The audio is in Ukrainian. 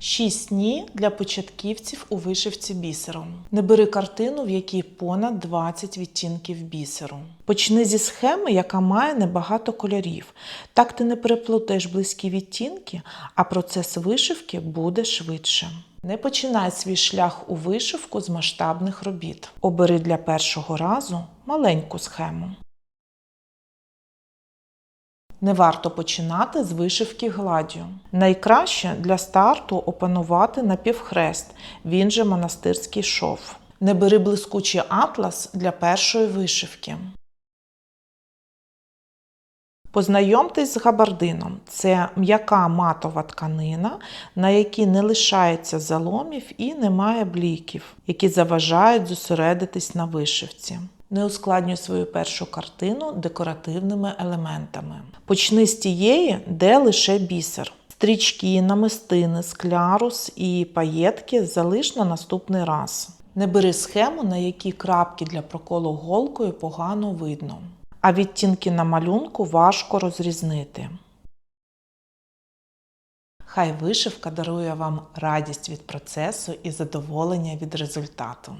Шість ні для початківців у вишивці бісером. Не бери картину, в якій понад 20 відтінків бісеру. Почни зі схеми, яка має небагато кольорів. Так ти не переплутаєш близькі відтінки, а процес вишивки буде швидше. Не починай свій шлях у вишивку з масштабних робіт. Обери для першого разу маленьку схему. Не варто починати з вишивки гладдю. Найкраще для старту опанувати напівхрест, він же монастирський шов. Не бери блискучий атлас для першої вишивки. Познайомтесь з габардином. Це м'яка матова тканина, на якій не лишається заломів і немає бліків, які заважають зосередитись на вишивці. Не ускладнюй свою першу картину декоративними елементами. Почни з тієї, де лише бісер. Стрічки, намистини, склярус і паєтки залиш на наступний раз. Не бери схему, на якій крапки для проколу голкою погано видно, а відтінки на малюнку важко розрізнити. Хай вишивка дарує вам радість від процесу і задоволення від результату.